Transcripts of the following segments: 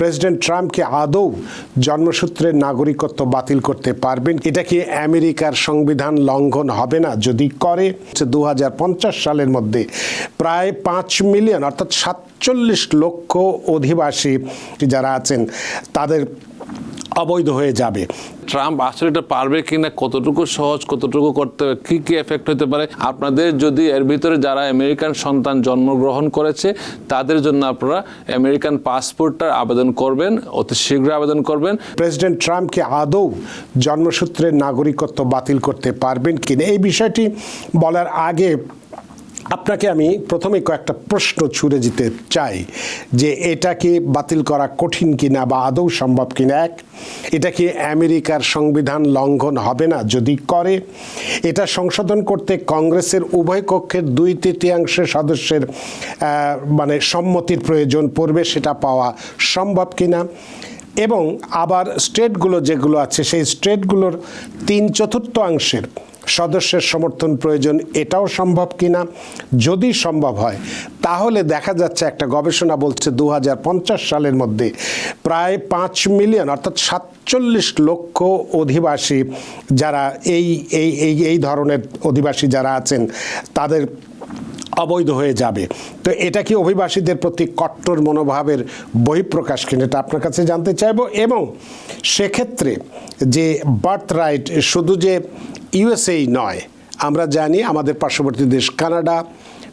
President ট্রাম্পকে আদৌ জন্মসূত্রে নাগরিকত্ব বাতিল করতে পারবেন? এটা কি আমেরিকার সংবিধান লঙ্ঘন হবে না? যদি করে দু হাজার পঞ্চাশ সালের মধ্যে প্রায় পাঁচ মিলিয়ন, অর্থাৎ সাতচল্লিশ লক্ষ অধিবাসী যারা আছেন, তাদের অবৈধ হয়ে যাবে। ট্রাম্প আসলে এটা পারবে কিনা কতটুকু সহজ কতটুকু করতে হবে কি কি এফেক্ট হতে পারে আপনাদের যদি এর ভিতরে যারা আমেরিকান সন্তান জন্মগ্রহণ করেছে তাদের জন্য আপনারা আমেরিকান পাসপোর্টটার আবেদন করবেন অতি শীঘ্র আবেদন করবেন। প্রেসিডেন্ট ট্রাম্পকে আদৌ জন্মসূত্রের নাগরিকত্ব বাতিল করতে পারবেন কিনা এই বিষয়টি বলার আগে আপনাকে আমি প্রথমে কয়েকটা প্রশ্ন ছুড়ে দিতে চাই যে এটাকে বাতিল করা কঠিন কিনা বা আদৌ সম্ভব কিনা? এক, এটা কি আমেরিকার সংবিধান লঙ্ঘন হবে না? যদি করে, এটা সংশোধন করতে কংগ্রেসের উভয় কক্ষের দুই তৃতীয়াংশ সদস্যের মানে সম্মতির প্রয়োজন পড়বে, সেটা পাওয়া সম্ভব কিনা? এবং আবার স্টেটগুলো যেগুলো আছে, সেই স্টেটগুলোর তিন চতুর্থাংশের সদস্যের সমর্থন প্রয়োজন, এটাও সম্ভব কি না যদি সম্ভব হয়, তাহলে দেখা যাচ্ছে একটা গবেষণা বলছে দু হাজার পঞ্চাশ সালের মধ্যে প্রায় পাঁচ মিলিয়ন, অর্থাৎ সাতচল্লিশ লক্ষ অধিবাসী যারা এই এই এই এই ধরনের অধিবাসী যারা আছেন, তাদের অবৈধ হয়ে যাবে। তো এটা কি অভিবাসীদের প্রতি কট্টর মনোভাবের বহিঃপ্রকাশ কিনা এটা আপনার কাছে জানতে চাইব। এবং সেক্ষেত্রে যে বার্থ রাইট, শুধু যে ইউএসএই নয়, আমরা জানি আমাদের পার্শ্ববর্তী দেশ কানাডা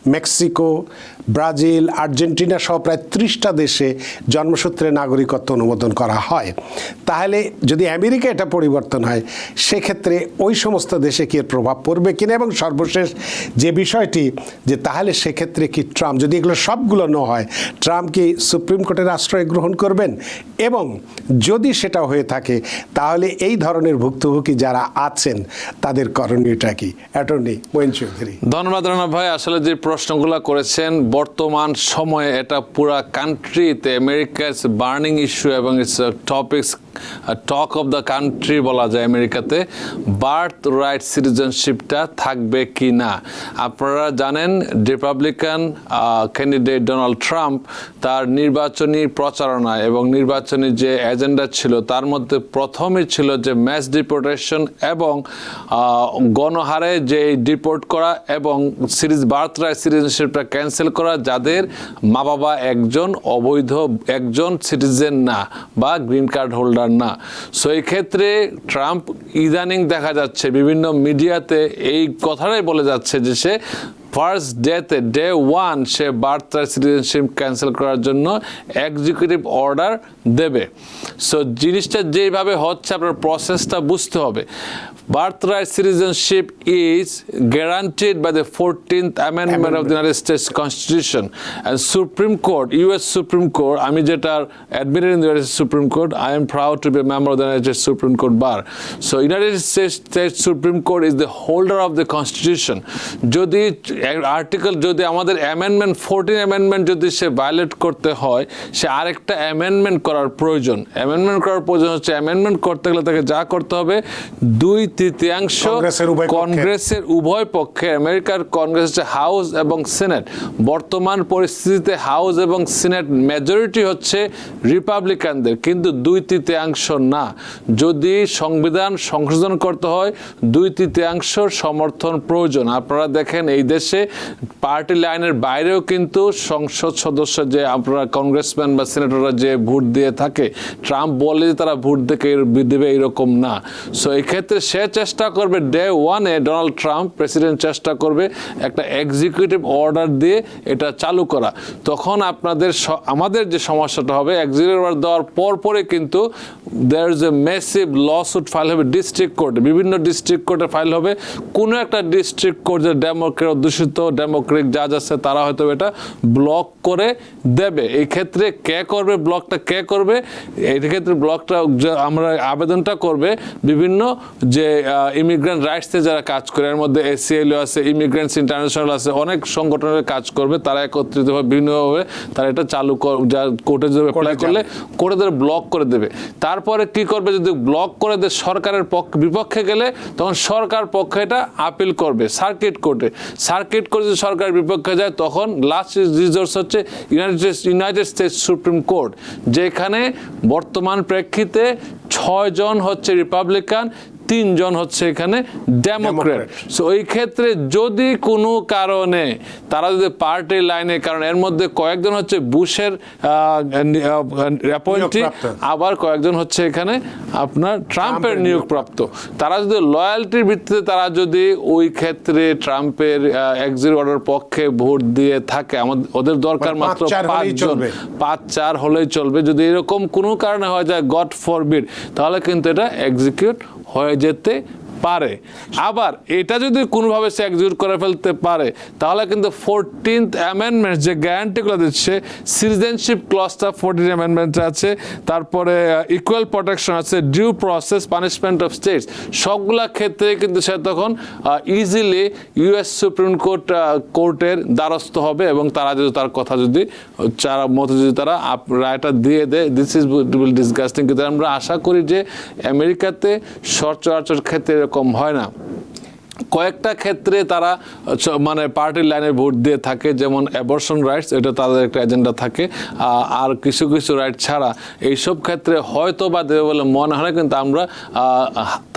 মেক্সিকো, ব্রাজিল, আর্জেন্টিনা সহ প্রায় ত্রিশটা দেশে জন্মসূত্রে নাগরিকত্ব অনুমোদন করা হয়। তাহলে যদি আমেরিকা এটা পরিবর্তন হয়, সেক্ষেত্রে ওই সমস্ত দেশে কি এর প্রভাব পড়বে কিনা? এবং সর্বশেষ যে বিষয়টি, যে তাহলে সেক্ষেত্রে কি ট্রাম্প, যদি এগুলো সবগুলো ন হয়, ট্রাম্প কি সুপ্রিম কোর্টের আশ্রয় গ্রহণ করবেন? এবং যদি সেটা হয়ে থাকে, তাহলে এই ধরনের ভুক্তভোগী যারা আছেন, তাদের করণীয়টা কি? অ্যাটর্নি মঈন চৌধুরী। ধন্যবাদ ভাই। আসলে যে প্রশ্নগুলো করেছেন, বর্তমান সময়ে এটা পুরা কান্ট্রিতে আমেরিকাস বার্নিং ইস্যু এবং it's topics talk of the country বলা যায় আমেরিকাতে বার্থ রাইট সিটিজেনশিপটা থাকবে কি না? আপনারা জানেন রিপাবলিকান ক্যান্ডিডেট ডোনাল্ড ট্রাম্প তার নির্বাচনী প্রচারণা এবং নির্বাচনী যে এজেন্ডা ছিল, তার মধ্যে প্রথমে ছিল যে ম্যাচ ডিপোর্টেশন এবং গণহারে যে ডিপোর্ট করা এবং সিরিজ বার্থ রাইট সিটিজেনশিপটা ক্যান্সেল করা যাদের মা বাবা একজন, অবৈধ একজন সিটিজেন না বা গ্রিন কার্ড হোল্ডার না। সো এই ক্ষেত্রে ট্রাম্প ইদানিং দেখা যাচ্ছে বিভিন্ন মিডিয়াতে এই কথাটাই বলে যাচ্ছে যে সে ফার্স্ট ডেতে ডে ওয়ান সে বার্থ রাইট সিটিজেনশিপ ক্যান্সেল করার জন্য এক্সিকিউটিভ অর্ডার দেবে সো জিনিসটা যেভাবে হচ্ছে আপনার প্রসেসটা বুঝতে হবে birth right citizenship is guaranteed by the fourteenth amendment of the United States Constitution and Supreme Court US Supreme Court আমি যেটার admitted in the United Supreme Court I'm proud to be of the United States Supreme Court bar. So United States, States Supreme Court is the holder of the Constitution. যদি article যদি আমাদের amendment fourteen amendment যদি সে violet করতে হয় সে আরেকটা amendment করার প্রয়োজন। Amendment করার প্রয়োজন হচ্ছে অ্যামেন্ডমেন্ট করতে গেলে তাকে যা করতে হবে দুই তৃতীয়াংশ কংগ্রেসের উভয় পক্ষে। কংগ্রেসের উভয় পক্ষে আমেরিকার কংগ্রেস হচ্ছে হাউস এবং সিনেট বর্তমান পরিস্থিতিতে হাউস এবং সিনেট মেজরিটি হচ্ছে রিপাবলিকানদের কিন্তু দুই তৃতীয়াংশ না। যদি সংবিধান সংশোধন করতে হয় দুই তৃতীয়াংশ সমর্থন প্রয়োজন। আপনারা দেখেন এই দেশে পার্টি লাইনের বাইরেও কিন্তু সংসদ সদস্য যে আপনারা কংগ্রেসম্যান বা সিনেটররা যে ভোট দিয়ে থাকে ট্রাম্প বলে যে তারা ভোট দেখে দেবে এরকম না। সো এই ক্ষেত্রে সে চেষ্টা করবে ডে ওয়ানে ডোনাল্ড ট্রাম্প প্রেসিডেন্ট চেষ্টা করবে একটা এক্সিকিউটিভ অর্ডার দিয়ে এটা চালু করা। তখন আপনাদের আমাদের যে সমস্যাটা হবে এক্সিকিউটিভ অর্ডার দেওয়ার পর পরে কিন্তু there is a massive lawsuit file হবে ডিস্ট্রিক্ট কোর্টে বিভিন্ন ডিস্ট্রিক্ট কোর্টে ফাইল হবে। কোনো একটা ডিস্ট্রিক্ট কোর্ট যে ডেমোক্রেট ডেমোক্রেটিক জাজ আছে তারা হয়তো এটা ব্লক করে দেবে। এই ক্ষেত্রে কে করবে ব্লকটা কে করবে? এই ক্ষেত্রে ব্লকটা আমরা আবেদনটা করবে বিভিন্ন যে ইমিগ্রেন্ট রাইটসে যারা কাজ করে এর মধ্যে এসিএলও আছে ইমিগ্রেন্টস ইন্টারন্যাশনাল আছে অনেক সংগঠনের কাজ করবে তারা একত্রিতভাবে বিভিন্নভাবে তারা এটা চালু যা কোর্টে যদি অ্যাপ্লাই যাবে। করলে কোর্টে তারা ব্লক করে দেবে। তারপরে কি করবে যদি ব্লক করে দেয় সরকারের পক্ষ বিপক্ষে গেলে তখন সরকার পক্ষে এটা আপিল করবে সার্কিট কোর্টে সার্কিট মার্কেট করে যদি সরকারের বিপক্ষে যায়, তখন লাস্ট রিজোর্স হচ্ছে United United States Supreme Court যেখানে বর্তমান প্রেক্ষিতে ছয়জন হচ্ছে রিপাবলিকান তিনজন হচ্ছে এখানে ডেমোক্রেট সো এই ক্ষেত্রে যদি কোনো কারণে তারা যদি পার্টি লাইনে কারণ এর মধ্যে কয়েকজন হচ্ছে বুশের অ্যাপয়েন্টি আবার কয়েকজন হচ্ছে এখানে আপনার ট্রাম্পের নিয়োগপ্রাপ্ত। তারা যদি লয়্যালটির ভিত্তিতে তারা যদি ওই ক্ষেত্রে ট্রাম্পের এক্সিট অর্ডার পক্ষে ভোট দিয়ে থাকে আমাদের ওদের দরকার মানে মাত্র পাঁচজন। পাঁচ চার হলেই চলবে। যদি এরকম কোনো কারণে হয়ে যায় গড ফরবিড তাহলে কিন্তু এটা এক্সিকিউট হয়ে যেতে পারে। আবার এটা যদি কোনোভাবে সে এক্সিকিউট করে ফেলতে পারে, তাহলে কিন্তু ফোরটিন্থ অ্যামেন্ডমেন্ট যে গ্যারান্টিগুলো দিচ্ছে সিটিজেনশিপ ক্লসটা ফোরটিন অ্যামেন্ডমেন্ট আছে, তারপরে ইকুয়াল প্রোটেকশন আছে due process punishment of states সবগুলা ক্ষেত্রে কিন্তু সে তখন ইজিলি ইউএস সুপ্রিম কোর্ট কোর্টের দ্বারস্থ হবে এবং তারা যদি তার কথা যদি চার মতো যদি তারা রায়টা দিয়ে দেয় দিস ইজ ডিসগাস্টিং কিন্তু আমরা আশা করি যে আমেরিকাতে সচরাচর ক্ষেত্রে এরকম হয় না। কয়েকটা ক্ষেত্রে তারা মানে পার্টির লাইনে ভোট দিয়ে থাকে, যেমন অ্যাবর্শন রাইটস এটা তাদের একটা এজেন্ডা থাকে। আর কিছু কিছু রাইট ছাড়া এইসব ক্ষেত্রে হয়তো বা দেবে বলে মনে হয় কিন্তু আমরা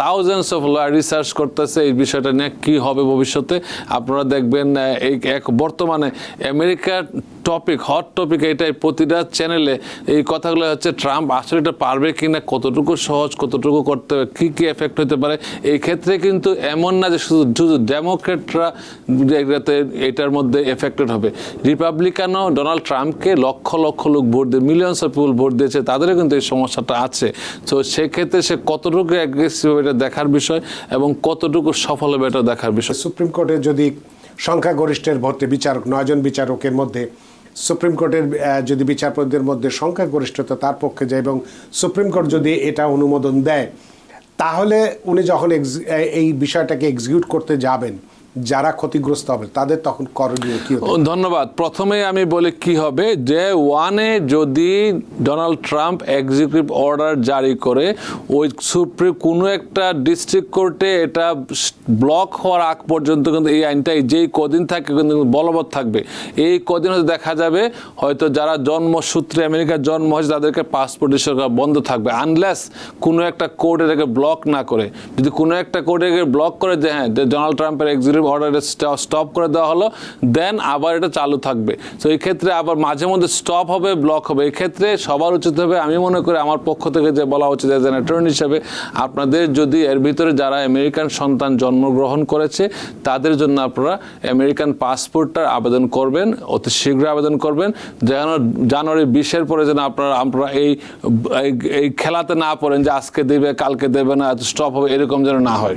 থাউজেন্ডস অফ ল রিসার্চ করতেছে এই বিষয়টা নিয়ে কী হবে ভবিষ্যতে। আপনারা দেখবেন এই এক বর্তমানে আমেরিকার টপিক হট টপিক এটাই প্রতিটা চ্যানেলে এই কথাগুলো হচ্ছে ট্রাম্প আসলে এটা পারবে কি না কতটুকু সহজ, কতটুকু করতে হবে, কী কী এফেক্ট হতে পারে? এই ক্ষেত্রে কিন্তু এমন না যে শুধু শুধু ডেমোক্রেটরা এটার মধ্যে এফেক্টেড হবে। রিপাবলিকানও ডোনাল্ড ট্রাম্পকে লক্ষ লক্ষ লোক ভোট দিয়ে মিলিয়নস অফ পিপুল ভোট দিয়েছে, তাদেরও কিন্তু এই সমস্যাটা আছে। তো সেক্ষেত্রে সে কতটুকু অ্যাগ্রেসিভ হবে এটা দেখার বিষয় এবং কতটুকু সফল হবে এটা দেখার বিষয়। সুপ্রিম কোর্টে যদি সংখ্যাগরিষ্ঠের ভোটে বিচারক, নয়জন বিচারকের মধ্যে সুপ্রিম কোর্টের যদি বিচারপতিদের মধ্যে সংখ্যাগরিষ্ঠতা তার পক্ষে যায় এবং সুপ্রিম কোর্ট যদি এটা অনুমোদন দেয়, তাহলে উনি যখন এই বিষয়টাকে এক্সিকিউট করতে যাবেন যারা ক্ষতিগ্রস্ত হবে তাদের তখন করণীয় কি ধন্যবাদ। প্রথমে আমি বলি কি হবে যে ওয়ানে যদি ডোনাল্ড ট্রাম্প এক্সিকিউটিভ অর্ডার জারি করে ওই সুপ্রিম কোনো একটা ডিস্ট্রিক্ট কোর্টে এটা ব্লক হওয়ার আগ পর্যন্ত কিন্তু এই আইনটা যেই কদিন থাকে কিন্তু বলবৎ থাকবে। এই কদিন দেখা যাবে হয়তো যারা জন্মসূত্রে আমেরিকার জন্ম হয়েছে তাদেরকে পাসপোর্ট ইস্যু করা বন্ধ থাকবে। আনলেস কোনো একটা কোর্ট এটাকে ব্লক না করে। যদি কোনো একটা কোর্ট এটাকে ব্লক করে যে হ্যাঁ ডোনাল্ড ট্রাম্পের এক্সিকিউটিভ অর্ডার স্টপ করে দেওয়া হলো দেন আবার এটা চালু থাকবে। তো এই ক্ষেত্রে আবার মাঝে মধ্যে স্টপ হবে ব্লক হবে। এই ক্ষেত্রে সবার উচিত হবে, আমি মনে করি আমার পক্ষ থেকে যে বলা উচিত এজ অ্যান অ্যাটর্নি হিসেবে আপনাদের যদি এর ভিতরে যারা আমেরিকান সন্তান জন্মগ্রহণ করেছে, তাদের জন্য আপনারা আমেরিকান পাসপোর্টটার আবেদন করবেন, অতি শীঘ্র আবেদন করবেন। যেন জানুয়ারি বিশের পরে যেন আপনারা আপনারা এই- এই খেলাতে না পড়েন যে, আজকে দেবে, কালকে দেবে না স্টপ হবে, এরকম যেন না হয়।